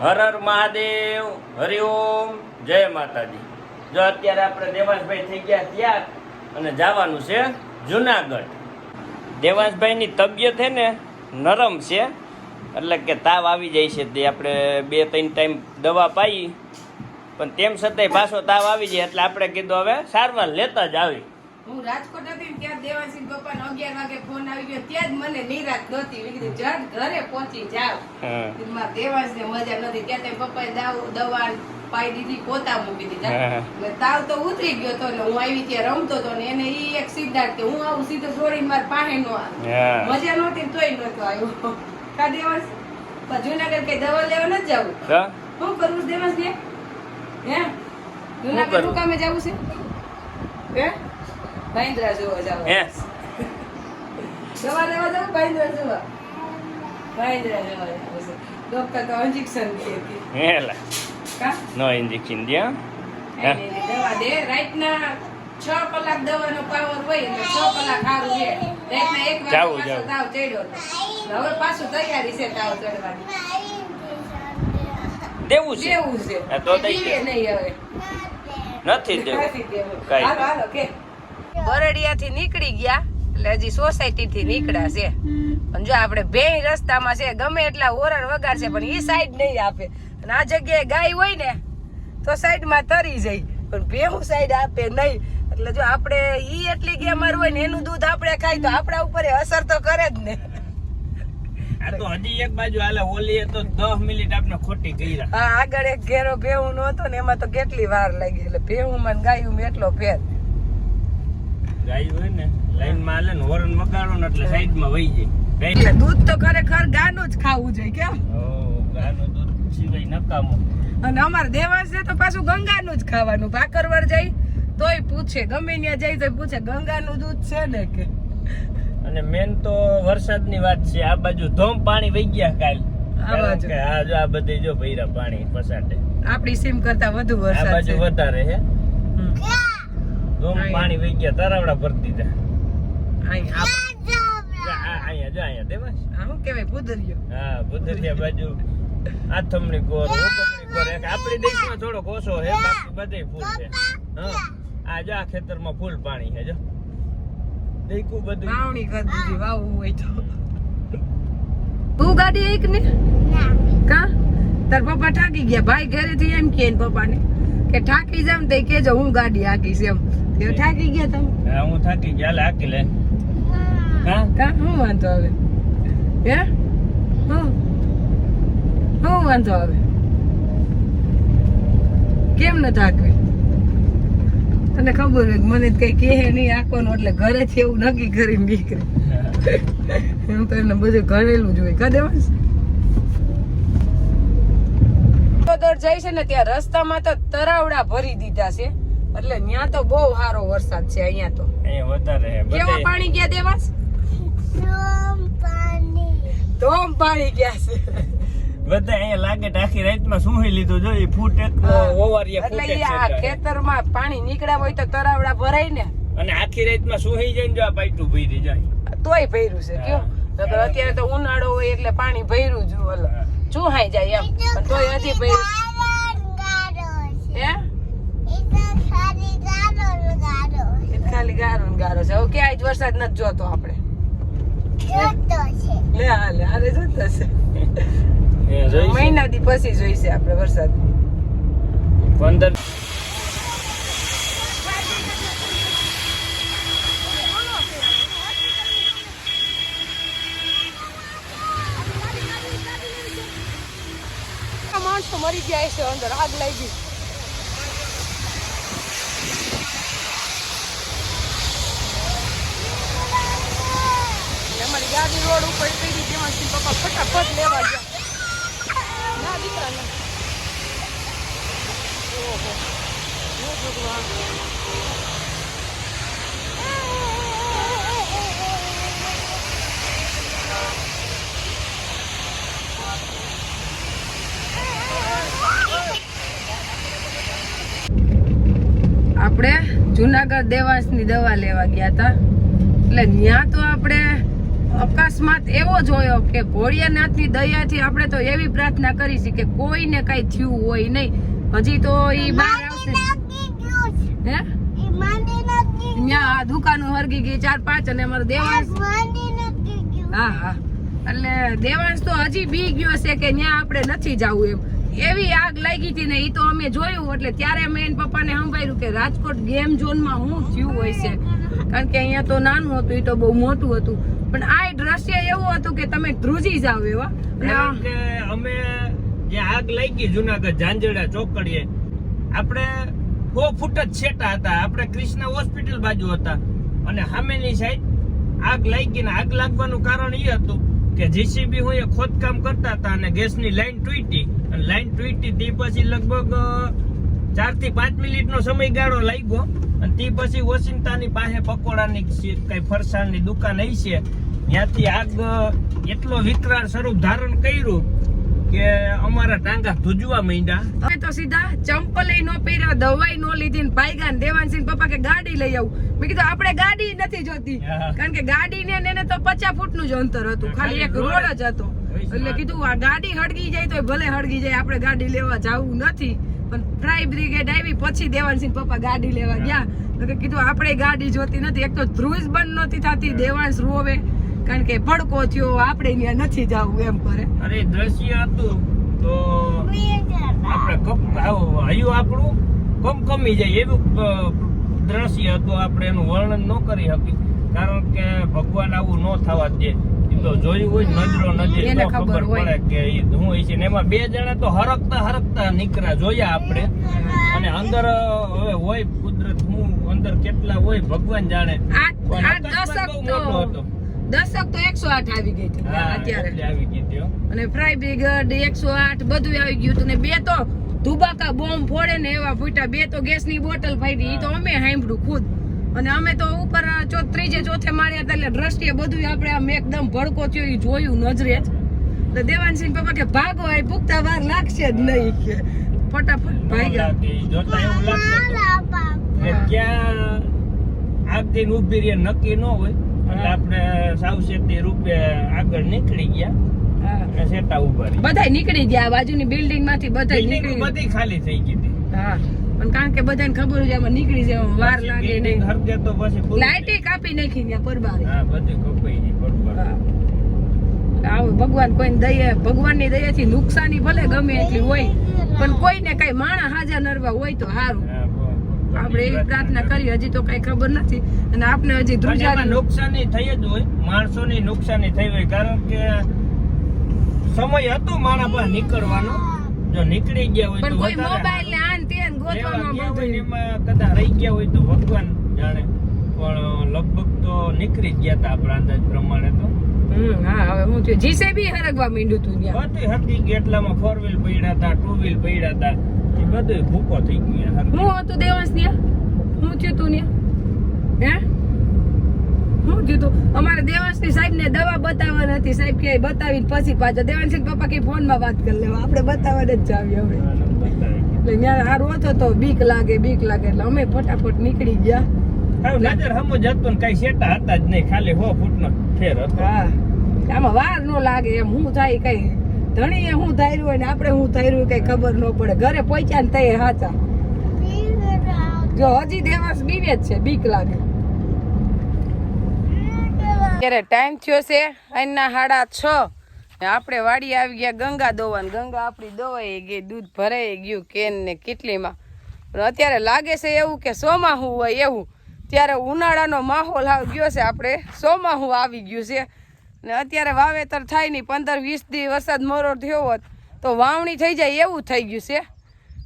હર હર મહાદેવ હરિઓમ જય માતાજી. જો અત્યારે આપણે દેવાંશભાઈ થઈ ગયા ત્યાં અને જવાનું છે જુનાગઢ. દેવાંશભાઈની તબિયત છે ને નરમ છે, એટલે કે તાવ આવી જાય છે તે આપણે બે ત્રણ ટાઈમ દવા પાઈ, પણ તેમ છતાંય પાછો તાવ આવી જાય એટલે આપણે કીધું હવે સારવાર લેતા જ આવી. હું રાજકોટ હતી ને ત્યાં પપ્પા પપ્પાનો અગિયાર વાગે ફોન આવી ગયો. ત્યાં જ મને નિરાશ નહોતી. મેં કીધું જટ ઘરે પહોંચી જાવ. મારા દેવાંશને મજા નથી ત્યાં તે પપ્પાએ દાવ દવા પાઈ દીધી પોતા મૂકી દીધા. એટલે તાવ તો ઉતરી ગયો તો ને હું આવી ત્યાં રમતો તો ને એને ઈ એક સિદ્ધાર્થ કે હું આવું સીધો દોડીને મારા પાસે નો આવે. મજા નહોતી તોય નહોતો આવ્યો. કા દેવાંશ? પણ જુનાગઢ કઈ દવા લેવા નથી જવું? શું કરવું છે દેવાંશ ને હે? જુનાગઢ? શું કામે જવું છે? હે? ભાઈન્દ્રા જોવા જાવ. લેવા જવું. જોવા ભાઈન્દ્રા જોવા ડોક્ટર તો ઇન્જેક્શન દે હેલા કા? નો ઇન્જેક્શન દવા દે. છ કલાક દવાનો પાવર હોય એટલે છ કલાક સારું છે એક પાછો તાવ ચડ્યો હતો. હવે પાછું તૈયારી છે તાવ ચડવાની. દેવું છે? દેવું છે. તો દઈ નહીં હવે. નથી દેવું. કઈ હાલો, હાલો, કે. બરડિયાથી નીકળી ગયા એટલે હજી સોસાયટી થી નીકળ્યા છે. પણ જો આપણે બે રસ્તામાં છે ગમે એટલા હોરણ વગાડશે પણ એ સાઈડ નહીં આપે. અને આ જગ્યાએ ગાય હોય ને તો સાઈડમાં તરી જાય. પણ ભેહું સાઈડ આપે નહીં. એટલે જો આપણે ઈ એટલી ગેમર હોય ને એનું દૂધ આપણે ખાઈ તો આપણા ઉપર અસર તો કરે જ ને. આ તો હજી એક બાજુ હાલે ઓલી તો 10 મિનિટ આપણે ખોટી કર્યા. હા આગળ એક ઘેરો ભેવું નહોતો ને એમાં તો કેટલી વાર લાગી. એટલે ભેવું માં ગાયું એટલો ફેર. ગાય હોય ને લાઈનમાં ને હોરન વગાડો ને એટલે સાઈડમાં વહી જાય. દૂધ તો ખરેખર ગાનું જ ખાવું જોઈએ કેમ? ઓ દૂધ સિવાય નકામું. અને અમારે દેવાંશ છે તો પાછું ગંગાનું જ ખાવાનું. ભાકરવર જાય તોય પૂછે ગમે ત્યાં જાય તોય પૂછે ગંગાનું દૂધ છે ને કે? અને મેન તો વરસાદની વાત છે આ બાજુ ધોમ પાણી વહી ગયા કાલ. આ આ જો આ બધે જો ભૈરા પાણી પસાટે આપણી સીમ કરતા વધુ આ વરસાદ બાજુ વધારે હે. ધોમ. પાણી વહી ગયા તરાવડા ભરી દીધા. અહીંયા જો અહીંયા દેવાશ શું કહેવાય ભૂદરિયો હા બુદ્ધિયા બાજુ. આથમણી કોર હુકમણી કોર એક આપણી દેશમાં થોડોક ઓછો બાકી બધે ફૂલ છે. હા. આ જો આ ખેતરમાં ફૂલ પાણી છે જો. દેખું બધું. વાવણી કરી દીધી વાવવું હોય તો. તું ગાડી એક ને. કા? તાર પપ્પા ઠાકી ગયા ભાઈ ઘરેથી એમ કે પપ્પાને? કે ઠાકી જામ કે જો હું ગાડી હાકીશ એમ. તે થાકી ગયા તમે? હા હું થાકી ગયા લે હાકી લે. હા? કા હું વાંધો આવે? હે? હું? હું વાંધો આવે? કેમ ન થાકવી? તને ખબર હોય કે મને કઈ કહે નહીં આખવાનું એટલે ઘરેથી એવું નક્કી કરીને નીકળે. એમ તો એમને બધું ઘરેલું જ હોય. કા દેવાંશ? દર જાય છે ને ત્યાં રસ્તામાં તો તરાવડા ભરી દીધા છે. એટલે ત્યાં તો બહુ સારો વરસાદ છે અહીંયા તો. વધારે કેવા પાણી ગયા દેવાસ? ધોમ પાણી. ગયા છે. બધા અહીંયા લાગે આખી રાતમાં શું લીધું જો એ ફૂટ એક ઓવારીએ એટલે આ. ખેતરમાં પાણી નીકળ્યા હોય તો તરાવડા ભરાય ને. અને આખી રાતમાં સુઈ જાય ને જો આ પાઇટું ભરી જાય. તોય ભર્યું છે કયો અત્યારે તો ઉનાળો હોય એટલે પાણી ભર્યું જ હા. ચૂહાઈ જાય એમ? પણ તોય હજી એ ખાલી ગારો ને ગારો છે. હવે ક્યાંય જ વરસાદ નથી જોતો આપણે. લે હાલે હાલે જોતો છે. છે? મહિના દી પછી જોઈશે આપણે વરસાદ. પંદર માણસો મરી ગયા છે અંદર, આગ લાગી. અમારી ગાડી રોડ ઉપર પડી જેમાં પપ્પા ફટાફટ લેવા ગયા. ના, દીકરા ના. ઓહો. ભગવાન આપણે જુનાગઢ દેવાસની દવા લેવા ગયા હતા એટલે ત્યાં તો આપણે અકસ્માત એવો જોયો કે ભોળિયાનાથની દયાથી આપણે તો એવી પ્રાર્થના કરી છે કે કોઈને કઈ થયું હોય નહીં. હજી તો એ બહાર આવશે. હે? ત્યાં આ દુકાનો હરગી ગઈ ચાર પાંચ અને અમારો દેવાંશ. હા હા. એટલે દેવાંશ તો હજી બી ગયો છે કે ત્યાં આપણે નથી જવું એમ. એવી આગ લાગી હતી ને એ તો અમે જોયું એટલે ત્યારે મેં એના પપ્પાને સંભાળ્યું કે રાજકોટ ગેમ ઝોનમાં શું થયું હોય છે. કારણ કે અહીંયા તો નાનું હતું એ તો બહુ મોટું હતું. પણ આ દ્રશ્ય એવું હતું કે તમે ધ્રુજી જાવ એવા. અમે જે આગ લાગી જુનાગઢ ઝાંઝડા ચોકડીએ આપણે સો ફૂટ જ છેટા હતા. આપણે કૃષ્ણ હોસ્પિટલ બાજુ હતા. અને સામેની સાઈડ આગ લાગી ને આગ લાગવાનું કારણ એ હતું કે જીસીબી હું એ ખોદકામ કરતા હતા અને ગેસની લાઈન તૂટી. લાઈન તૂટી તે પછી લગભગ ચારથી પાંચ મિનિટનો સમયગાળો લાગ્યો. અને તે પછી ઓશિંતાની પાસે પકોડાની કઈ ફરસાણની દુકાન હઈ છે ત્યાંથી આગ એટલો વિકરાળ સ્વરૂપ ધારણ કર્યું કે અમારા ટાંગા ધુજવા માંડ્યા. અમે તો સીધા ચંપલ નો પહેર્યા દવાઈ નો લીધી ને ભાઈગા ને દેવાનસિંહ પપ્પા કે ગાડી લઈ આવું. મેં કીધું આપણે ગાડી નથી જોતી. કારણ કે ગાડી ને એને તો પચાસ ફૂટનું જ અંતર હતું ખાલી એક રોડ જ હતો. એટલે કીધું આ ગાડી હળગી જાય તો ભલે હળગી જાય આપણે ગાડી લેવા જવું નથી. પણ ફ્રાય બ્રિગેડ આવી પછી દેવાનસિંહ પપ્પા ગાડી લેવા ગયા. તો કે કીધું આપણે ગાડી જોતી નથી. એક તો ધ્રુજ બંધ નહોતી થતી દેવાંશ રોવે. કારણ કે ભડકો થયો આપણે ત્યાં નથી જવું એમ કરે અરે દ્રશ્ય હતું તો આપણે કપ હયું આપણું? કમ કમી જાય એવું દ્રશ્ય હતું આપણે એનું વર્ણન ન કરી શકી કારણ કે ભગવાન આવું ન થવા દે. તો જોયું હોય નજરો નજર તો ખબર પડે કે હું છે ને. એમાં બે જણા તો હરકતા હરકતા નીકળ્યા જોયા આપણે. અને અંદર હવે હોય કુદરત હું અંદર કેટલા હોય ભગવાન જાણે. આ દશક મોટો હતો. દશક તો એકસો આઠ આવી ગઈ હતી અત્યારે. અને ફ્રાય બ્રિગેડ એકસો આઠ બધું આવી ગયું હતું ને બે તો ધુબાકા બોમ્બ ફોડે ને એવા ફૂટ્યા. બે તો ગેસની બોટલ ફાડી એ તો અમે સાંભળ્યું ખુદ. અને અમે તો ઉપર ત્રીજે ચોથે માળ્યા હતા એટલે દ્રષ્ટિએ બધું આપણે આમ એકદમ ભડકો થયો. એ જોયું નજરે જ. તો દેવાનસિંહ પપ્પા કે ભાગો આ પૂગતા વાર લાગશે જ નહીં કે. ફટાફટ ભાગ્યા ક્યાં આગ જઈને ઊભી રહી નક્કી ન હોય. એટલે આપણે સાવચેતી રૂપે આગળ નીકળી ગયા સેટા ઊભા રહી નીકળી ગયા બાજુની બિલ્ડિંગમાંથી બધાય નીકળી બધી ખાલી થઈ ગઈ હતી. હા પણ કારણ કે બધાને ખબર છે આમાં નીકળી જવામાં વાર લાગે નહીં. હરગે તો પછી લાઈટે કાપી નાખી ત્યાં પરબારે. હા બધી કપાઈ ગઈ આવું ભગવાન કોઈને દયા ભગવાનની દયાથી નુકસાની ભલે ગમે એટલી હોય પણ કોઈને કઈ માણા હાજર નરવા હોય તો સારું આપણે પ્રાર્થના કરી હજી તો કઈ ખબર નથી. અને આપને હજી ધ્રુજારી નુકસાની થઈ જ હોય માણસોની નુકસાની થઈ હોય કારણ કે સમય હતો મારા પર નીકળવાનો. જો નીકળી ગયા હોય તો કોઈ મોબાઈલ ને આન તેન ગોતવામાં ગયા બધું એમાં કદાચ રહી ગયા હોય તો ભગવાન જાણે. પણ લગભગ તો નીકળી ગયા હતા આપણા અંદાજ પ્રમાણે તો. હા હવે હું થયું. જીસેબી હરગવા માંડ્યું તું ત્યાં. બધું હરકી એટલામાં ફોર વ્હીલ પડ્યા હતા ટુ વ્હીલ પડ્યા હતા. એ બધું ભૂકો થઈ ગયું. હું હતું દેવાંશ ત્યાં હું થયું તું ત્યાં હે? હું થયું તું? અમારે દેવાંશની સાહેબને દવા બતાવવાની હતી. સાહેબ કે બતાવી પછી પાછો. દેવાંશી પપ્પા કે ફોનમાં વાત કરી લેવા. આપણે બતાવવા જ જાવી હવે. એટલે ત્યાં આ રોતો તો બીક લાગે બીક લાગે. એટલે અમે ફટાફટ નીકળી ગયા. હવે નજર હમો જ હતું ને કઈ શેટા હતા જ નહીં. ખાલી હો ફૂટ નો ફેર હતો. હા. આમાં વાર ન લાગે એમ. હું થાય કઈ ધણીએ હું ધાર્યું હોય ને આપણે હું ધાર્યું કઈ ખબર ન પડે. ઘરે પહોંચ્યા ને તઈ હાચા. જો હજી દેવાસ બીવે જ છે, બીક લાગે. ત્યારે ટાઈમ થયો છે અહીંના સાડા છ. આપણે વાડી આવી ગયા ગંગા દોવાન. ગંગા આપણી દોવાઈ ગઈ, દૂધ ભરાઈ ગયું, કેન ને કેટલીમાં. અત્યારે લાગે છે એવું કે સોમાહું હોય એવું. ત્યારે ઉનાળાનો માહોલ આવી ગયો છે આપણે. સોમાહું આવી ગયું છે. ને અત્યારે વાવેતર થાય નહીં, પંદર વીસ દી વરસાદ મોરો થયો હોત તો વાવણી થઈ જાય એવું થઈ ગયું છે.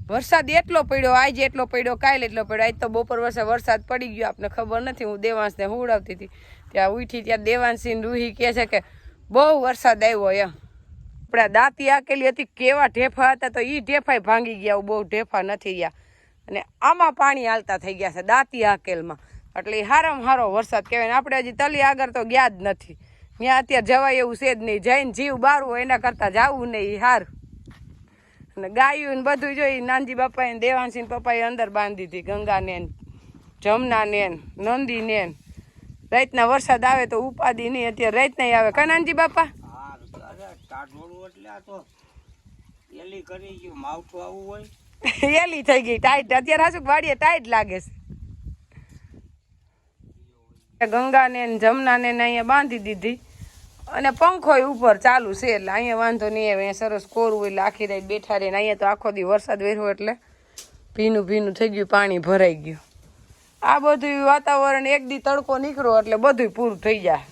વરસાદ એટલો પડ્યો, આજે એટલો પડ્યો, કાલે એટલો પડ્યો, આજ તો બપોર વર્ષે વરસાદ પડી ગયો, આપને ખબર નથી, હું દેવાંશને હુવડાવતી હતી. ત્યાં ઉઠી ત્યાં દેવાંશી રૂહી કહે છે કે બહુ વરસાદ આવ્યો એમ. આપણે દાંતી આકેલી હતી, કેવા ઢેફા હતા તો એ ઢેફાય ભાંગી ગયા બહુ ઢેફા નથી ગયા અને આમાં પાણી હાલતા થઈ ગયા છે દાંતી આકેલમાં. એટલે હારામાં હારો વરસાદ કહેવાય ને, આપણે હજી તલી આગળ તો ગયા જ નથી. ત્યાં અત્યારે જવાય એવું છે જ નહીં. જઈને જીવ બારવું એના કરતાં જવું નહીં હારું. અને ગાયું ને બધું જોઈ નાનજી બાપાએ ને દેવાંશી પપ્પાએ અંદર બાંધી હતી ગંગાને જમનાને નંદીને રાતના વરસાદ આવે તો ઉપાદી નહીં અત્યારે રાત નહીં આવે. બાપા? માવઠું આવું હોય. એલી થઈ ગઈ ટાઈટ અત્યારે હાસુક વાડીએ ટાઈટ લાગે છે. ગંગાને ને જમનાને ને અહીંયા બાંધી દીધી. અને પંખોય ઉપર ચાલુ છે એટલે અહીંયા વાંધો નહીં આવે, અહીંયા સરસ કોરું એટલે આખી રાત બેઠા રહીને અહીંયા તો આખો દી વરસાદ વેર્યો એટલે ભીનું ભીનું થઈ ગયું, પાણી ભરાઈ ગયું. આ બધું વાતાવરણ એક દી તડકો નીકળ્યો એટલે બધું પૂરું થઈ જાય.